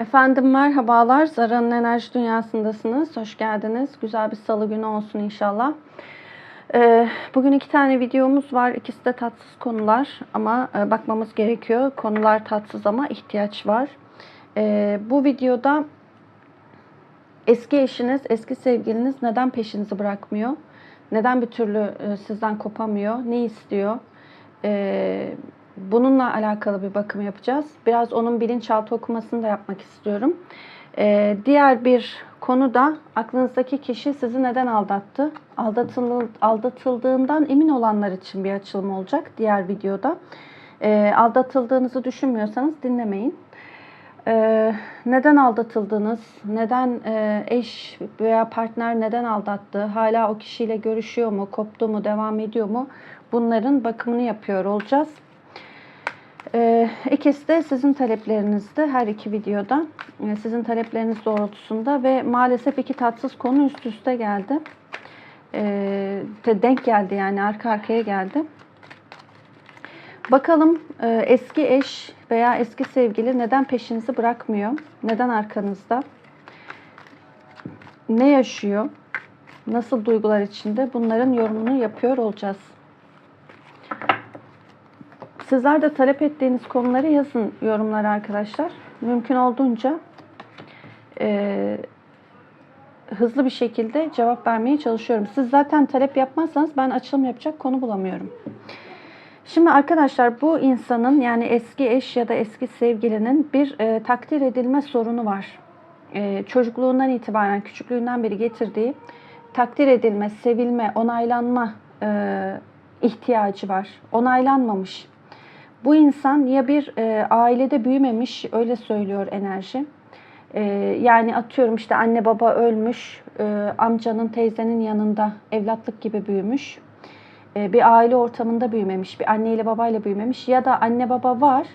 Efendim merhabalar. Zara'nın enerji dünyasındasınız. Hoş geldiniz. Güzel bir salı günü olsun inşallah. Ee, bugün iki tane videomuz var. İkisi de tatsız konular ama e, bakmamız gerekiyor. Konular tatsız ama ihtiyaç var. Ee, bu videoda eski eşiniz, eski sevgiliniz neden peşinizi bırakmıyor? Neden bir türlü e, sizden kopamıyor? Ne istiyor? Ee, bununla alakalı bir bakım yapacağız. Biraz onun bilinçaltı okumasını da yapmak istiyorum. Ee, diğer bir konu da aklınızdaki kişi sizi neden aldattı? Aldatıl, aldatıldığından emin olanlar için bir açılım olacak diğer videoda. Ee, aldatıldığınızı düşünmüyorsanız dinlemeyin. Ee, neden aldatıldınız? Neden e, eş veya partner neden aldattı? Hala o kişiyle görüşüyor mu? Koptu mu? Devam ediyor mu? Bunların bakımını yapıyor olacağız. Ee, ikisi de sizin taleplerinizde her iki videoda. Ee, sizin talepleriniz doğrultusunda ve maalesef iki tatsız konu üst üste geldi. Ee, de denk geldi yani arka arkaya geldi. Bakalım e, eski eş veya eski sevgili neden peşinizi bırakmıyor? Neden arkanızda? Ne yaşıyor? Nasıl duygular içinde? Bunların yorumunu yapıyor olacağız. Sizler de talep ettiğiniz konuları yazın yorumlara arkadaşlar. Mümkün olduğunca e, hızlı bir şekilde cevap vermeye çalışıyorum. Siz zaten talep yapmazsanız ben açılım yapacak konu bulamıyorum. Şimdi arkadaşlar bu insanın yani eski eş ya da eski sevgilinin bir e, takdir edilme sorunu var. E, çocukluğundan itibaren, küçüklüğünden beri getirdiği takdir edilme, sevilme, onaylanma e, ihtiyacı var. Onaylanmamış. Bu insan ya bir e, ailede büyümemiş, öyle söylüyor enerji. E, yani atıyorum işte anne baba ölmüş, e, amcanın teyzenin yanında evlatlık gibi büyümüş. E, bir aile ortamında büyümemiş, bir anneyle babayla büyümemiş ya da anne baba var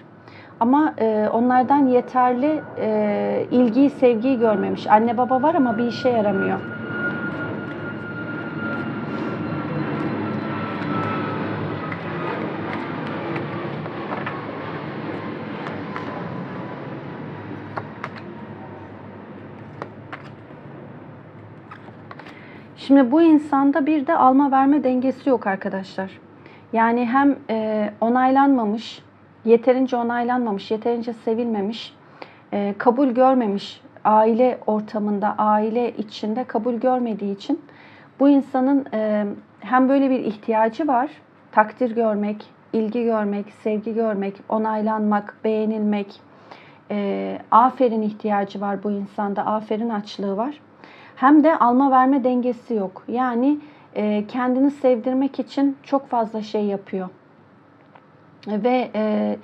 ama e, onlardan yeterli e, ilgiyi, sevgiyi görmemiş. Anne baba var ama bir işe yaramıyor. Şimdi bu insanda bir de alma verme dengesi yok arkadaşlar. Yani hem e, onaylanmamış, yeterince onaylanmamış, yeterince sevilmemiş, e, kabul görmemiş aile ortamında, aile içinde kabul görmediği için bu insanın e, hem böyle bir ihtiyacı var, takdir görmek, ilgi görmek, sevgi görmek, onaylanmak, beğenilmek, e, aferin ihtiyacı var bu insanda, aferin açlığı var hem de alma verme dengesi yok. Yani e, kendini sevdirmek için çok fazla şey yapıyor. Ve e,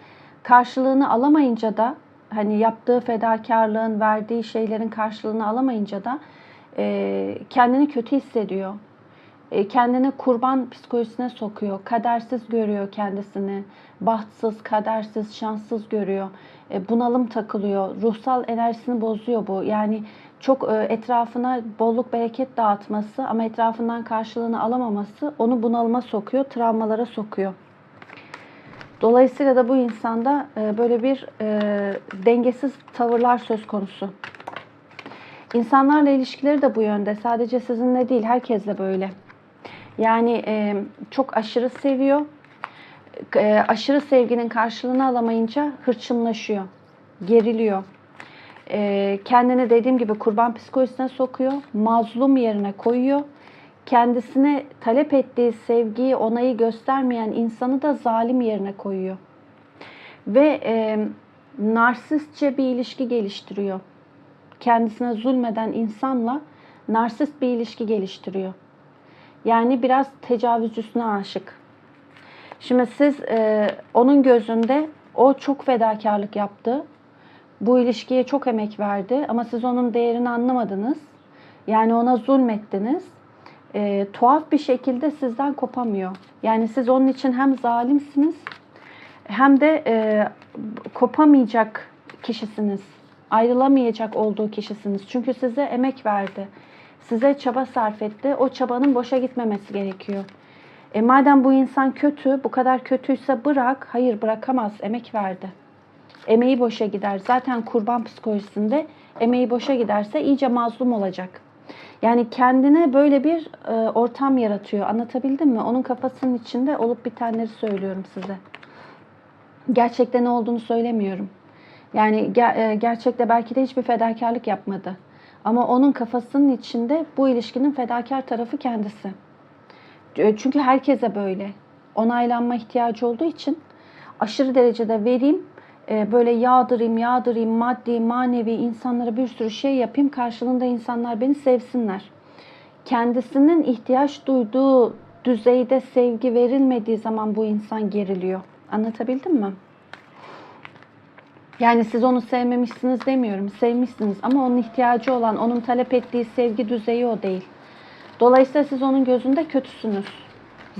karşılığını alamayınca da hani yaptığı fedakarlığın, verdiği şeylerin karşılığını alamayınca da e, kendini kötü hissediyor. E, kendini kurban psikolojisine sokuyor. Kadersiz görüyor kendisini. Bahtsız, kadersiz, şanssız görüyor. E, bunalım takılıyor. Ruhsal enerjisini bozuyor bu. Yani çok e, etrafına bolluk bereket dağıtması ama etrafından karşılığını alamaması onu bunalıma sokuyor, travmalara sokuyor. Dolayısıyla da bu insanda e, böyle bir e, dengesiz tavırlar söz konusu. İnsanlarla ilişkileri de bu yönde. Sadece sizinle değil, herkesle böyle. Yani çok aşırı seviyor. Aşırı sevginin karşılığını alamayınca hırçınlaşıyor, geriliyor e, kendini dediğim gibi kurban psikolojisine sokuyor. Mazlum yerine koyuyor. Kendisine talep ettiği sevgiyi, onayı göstermeyen insanı da zalim yerine koyuyor. Ve e, narsistçe bir ilişki geliştiriyor. Kendisine zulmeden insanla narsist bir ilişki geliştiriyor. Yani biraz tecavüzcüsüne aşık. Şimdi siz e, onun gözünde o çok fedakarlık yaptı bu ilişkiye çok emek verdi ama siz onun değerini anlamadınız. Yani ona zulmettiniz. E, tuhaf bir şekilde sizden kopamıyor. Yani siz onun için hem zalimsiniz hem de e, kopamayacak kişisiniz. Ayrılamayacak olduğu kişisiniz. Çünkü size emek verdi. Size çaba sarf etti. O çabanın boşa gitmemesi gerekiyor. E madem bu insan kötü, bu kadar kötüyse bırak. Hayır bırakamaz. Emek verdi. Emeği boşa gider. Zaten kurban psikolojisinde emeği boşa giderse iyice mazlum olacak. Yani kendine böyle bir e, ortam yaratıyor. Anlatabildim mi? Onun kafasının içinde olup bitenleri söylüyorum size. Gerçekte ne olduğunu söylemiyorum. Yani ger- e, gerçekte belki de hiçbir fedakarlık yapmadı. Ama onun kafasının içinde bu ilişkinin fedakar tarafı kendisi. E, Çünkü herkese böyle. Onaylanma ihtiyacı olduğu için aşırı derecede vereyim, böyle yağdırayım, yağdırayım, maddi, manevi insanlara bir sürü şey yapayım. Karşılığında insanlar beni sevsinler. Kendisinin ihtiyaç duyduğu düzeyde sevgi verilmediği zaman bu insan geriliyor. Anlatabildim mi? Yani siz onu sevmemişsiniz demiyorum. Sevmişsiniz ama onun ihtiyacı olan, onun talep ettiği sevgi düzeyi o değil. Dolayısıyla siz onun gözünde kötüsünüz.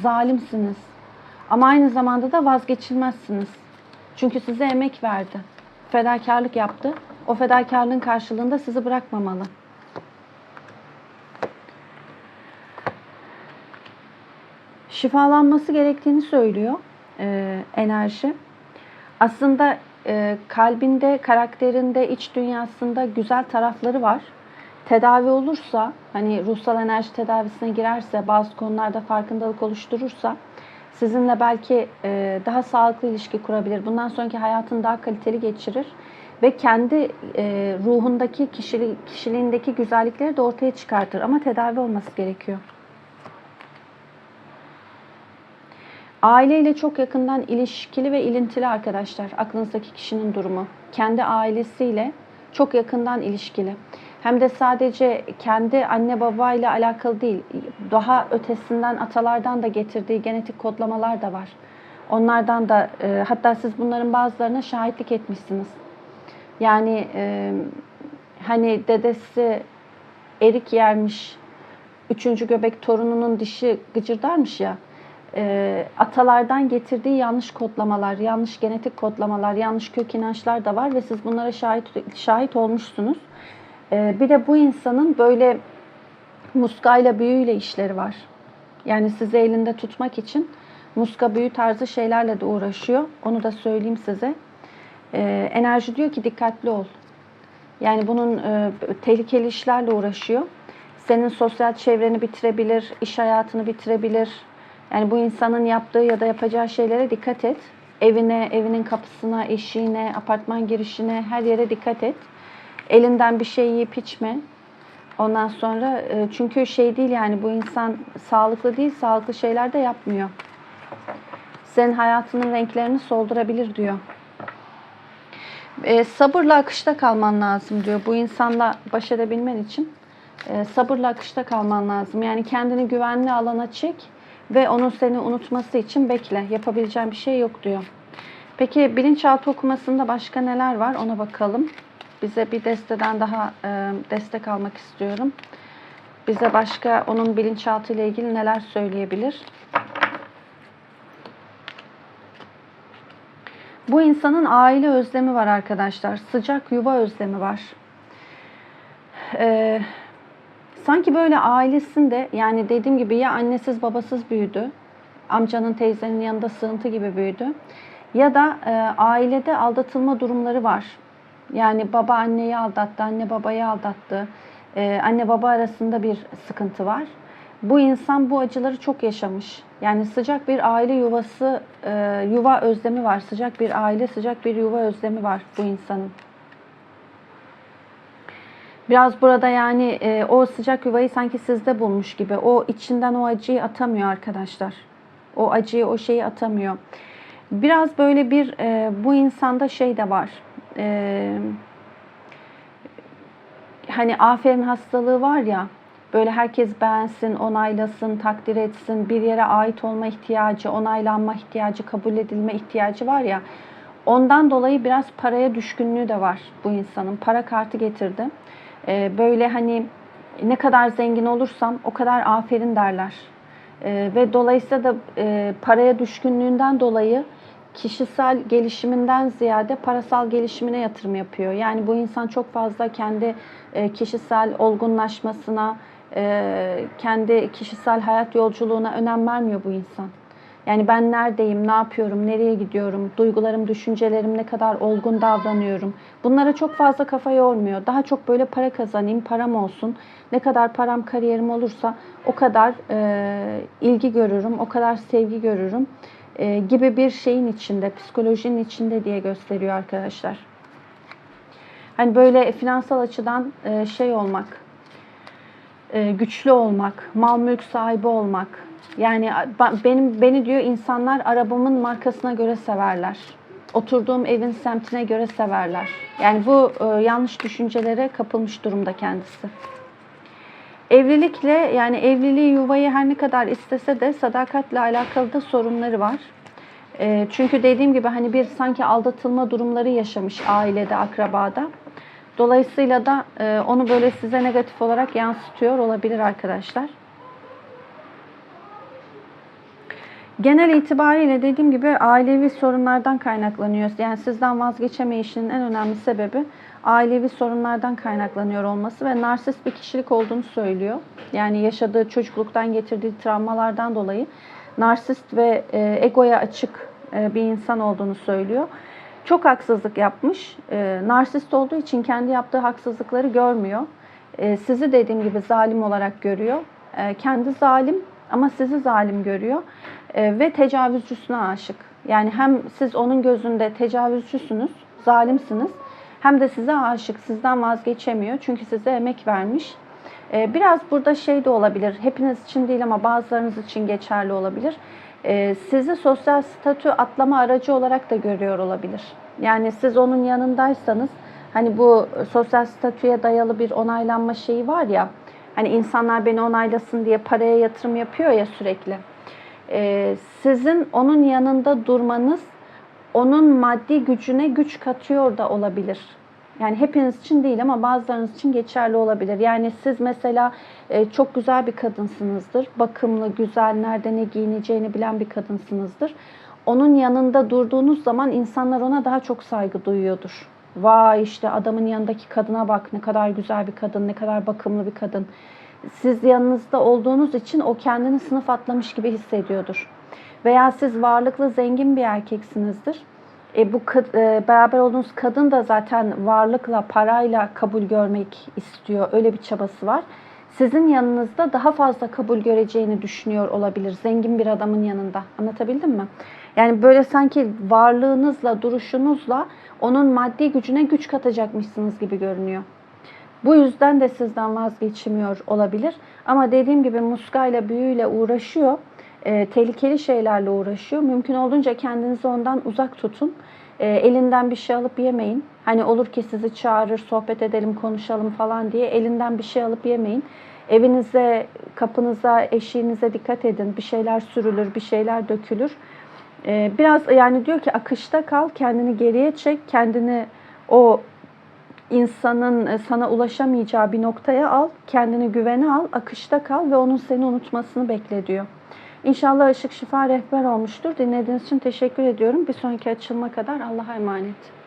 Zalimsiniz. Ama aynı zamanda da vazgeçilmezsiniz. Çünkü size emek verdi. Fedakarlık yaptı. O fedakarlığın karşılığında sizi bırakmamalı. Şifalanması gerektiğini söylüyor e, enerji. Aslında e, kalbinde, karakterinde, iç dünyasında güzel tarafları var. Tedavi olursa, hani ruhsal enerji tedavisine girerse, bazı konularda farkındalık oluşturursa sizinle belki e, daha sağlıklı ilişki kurabilir. Bundan sonraki hayatını daha kaliteli geçirir ve kendi e, ruhundaki kişilik, kişiliğindeki güzellikleri de ortaya çıkartır. Ama tedavi olması gerekiyor. Aileyle çok yakından ilişkili ve ilintili arkadaşlar. Aklınızdaki kişinin durumu. Kendi ailesiyle çok yakından ilişkili. Hem de sadece kendi anne babayla alakalı değil. Daha ötesinden atalardan da getirdiği genetik kodlamalar da var. Onlardan da e, hatta siz bunların bazılarına şahitlik etmişsiniz. Yani e, hani dedesi erik yermiş, üçüncü göbek torununun dişi gıcırdarmış ya e, atalardan getirdiği yanlış kodlamalar, yanlış genetik kodlamalar, yanlış kök inançlar da var ve siz bunlara şahit şahit olmuşsunuz. E, bir de bu insanın böyle muskayla büyüyle işleri var. Yani sizi elinde tutmak için muska büyü tarzı şeylerle de uğraşıyor. Onu da söyleyeyim size. E, enerji diyor ki dikkatli ol. Yani bunun e, tehlikeli işlerle uğraşıyor. Senin sosyal çevreni bitirebilir, iş hayatını bitirebilir, yani bu insanın yaptığı ya da yapacağı şeylere dikkat et. Evine, evinin kapısına, eşiğine, apartman girişine her yere dikkat et. Elinden bir şey yiyip içme. Ondan sonra çünkü şey değil yani bu insan sağlıklı değil, sağlıklı şeyler de yapmıyor. Senin hayatının renklerini soldurabilir diyor. E, sabırla akışta kalman lazım diyor. Bu insanla baş edebilmen için e, sabırla akışta kalman lazım. Yani kendini güvenli alana çek ve onun seni unutması için bekle. Yapabileceğin bir şey yok diyor. Peki bilinçaltı okumasında başka neler var ona bakalım. Bize bir desteden daha e, destek almak istiyorum. Bize başka onun bilinçaltı ile ilgili neler söyleyebilir? Bu insanın aile özlemi var arkadaşlar. Sıcak yuva özlemi var. Ee, sanki böyle ailesinde yani dediğim gibi ya annesiz babasız büyüdü. Amcanın teyzenin yanında sığıntı gibi büyüdü. Ya da e, ailede aldatılma durumları var. Yani baba anneyi aldattı, anne babayı aldattı. E, anne baba arasında bir sıkıntı var. Bu insan bu acıları çok yaşamış. Yani sıcak bir aile yuvası, e, yuva özlemi var. Sıcak bir aile, sıcak bir yuva özlemi var bu insanın. Biraz burada yani e, o sıcak yuvayı sanki sizde bulmuş gibi. O içinden o acıyı atamıyor arkadaşlar. O acıyı, o şeyi atamıyor. Biraz böyle bir e, bu insanda şey de var. E, hani aferin hastalığı var ya. Böyle herkes beğensin, onaylasın, takdir etsin, bir yere ait olma ihtiyacı, onaylanma ihtiyacı, kabul edilme ihtiyacı var ya. Ondan dolayı biraz paraya düşkünlüğü de var bu insanın. Para kartı getirdi. Ee, böyle hani ne kadar zengin olursam o kadar aferin derler. Ee, ve dolayısıyla da e, paraya düşkünlüğünden dolayı kişisel gelişiminden ziyade parasal gelişimine yatırım yapıyor. Yani bu insan çok fazla kendi e, kişisel olgunlaşmasına, e, kendi kişisel hayat yolculuğuna önem vermiyor bu insan. Yani ben neredeyim, ne yapıyorum, nereye gidiyorum, duygularım, düşüncelerim ne kadar olgun davranıyorum. Bunlara çok fazla kafa yormuyor. Daha çok böyle para kazanayım, param olsun. Ne kadar param, kariyerim olursa o kadar e, ilgi görürüm, o kadar sevgi görürüm e, gibi bir şeyin içinde, psikolojinin içinde diye gösteriyor arkadaşlar. Hani böyle finansal açıdan e, şey olmak, e, güçlü olmak, mal mülk sahibi olmak. Yani benim beni diyor insanlar arabamın markasına göre severler. Oturduğum evin semtine göre severler. Yani bu yanlış düşüncelere kapılmış durumda kendisi. Evlilikle yani evliliği yuvayı her ne kadar istese de sadakatle alakalı da sorunları var. E, çünkü dediğim gibi hani bir sanki aldatılma durumları yaşamış ailede, akrabada. Dolayısıyla da e, onu böyle size negatif olarak yansıtıyor olabilir arkadaşlar. Genel itibariyle dediğim gibi ailevi sorunlardan kaynaklanıyor. Yani sizden vazgeçemeyişinin en önemli sebebi ailevi sorunlardan kaynaklanıyor olması ve narsist bir kişilik olduğunu söylüyor. Yani yaşadığı çocukluktan getirdiği travmalardan dolayı narsist ve e, egoya açık e, bir insan olduğunu söylüyor. Çok haksızlık yapmış. E, narsist olduğu için kendi yaptığı haksızlıkları görmüyor. Sizi dediğim gibi zalim olarak görüyor. Kendi zalim ama sizi zalim görüyor. E, ve tecavüzcüsüne aşık. Yani hem siz onun gözünde tecavüzcüsünüz, zalimsiniz. Hem de size aşık, sizden vazgeçemiyor. Çünkü size emek vermiş. E, biraz burada şey de olabilir. Hepiniz için değil ama bazılarınız için geçerli olabilir. E, sizi sosyal statü atlama aracı olarak da görüyor olabilir. Yani siz onun yanındaysanız hani bu sosyal statüye dayalı bir onaylanma şeyi var ya. Hani insanlar beni onaylasın diye paraya yatırım yapıyor ya sürekli. Ee, sizin onun yanında durmanız onun maddi gücüne güç katıyor da olabilir. Yani hepiniz için değil ama bazılarınız için geçerli olabilir. Yani siz mesela e, çok güzel bir kadınsınızdır. Bakımlı, güzel, nerede ne giyineceğini bilen bir kadınsınızdır. Onun yanında durduğunuz zaman insanlar ona daha çok saygı duyuyordur. Vay işte adamın yanındaki kadına bak ne kadar güzel bir kadın, ne kadar bakımlı bir kadın. Siz yanınızda olduğunuz için o kendini sınıf atlamış gibi hissediyordur. Veya siz varlıklı, zengin bir erkeksinizdir. E, bu e, beraber olduğunuz kadın da zaten varlıkla, parayla kabul görmek istiyor. Öyle bir çabası var. Sizin yanınızda daha fazla kabul göreceğini düşünüyor olabilir. Zengin bir adamın yanında. Anlatabildim mi? Yani böyle sanki varlığınızla, duruşunuzla onun maddi gücüne güç katacakmışsınız gibi görünüyor. Bu yüzden de sizden vazgeçmiyor olabilir. Ama dediğim gibi muskayla, büyüyle uğraşıyor. E, tehlikeli şeylerle uğraşıyor. Mümkün olduğunca kendinizi ondan uzak tutun. E, elinden bir şey alıp yemeyin. Hani olur ki sizi çağırır, sohbet edelim, konuşalım falan diye elinden bir şey alıp yemeyin. Evinize, kapınıza, eşiğinize dikkat edin. Bir şeyler sürülür, bir şeyler dökülür. E, biraz yani diyor ki akışta kal, kendini geriye çek, kendini o insanın sana ulaşamayacağı bir noktaya al, kendini güvene al, akışta kal ve onun seni unutmasını bekle diyor. İnşallah ışık şifa rehber olmuştur. Dinlediğiniz için teşekkür ediyorum. Bir sonraki açılma kadar Allah'a emanet.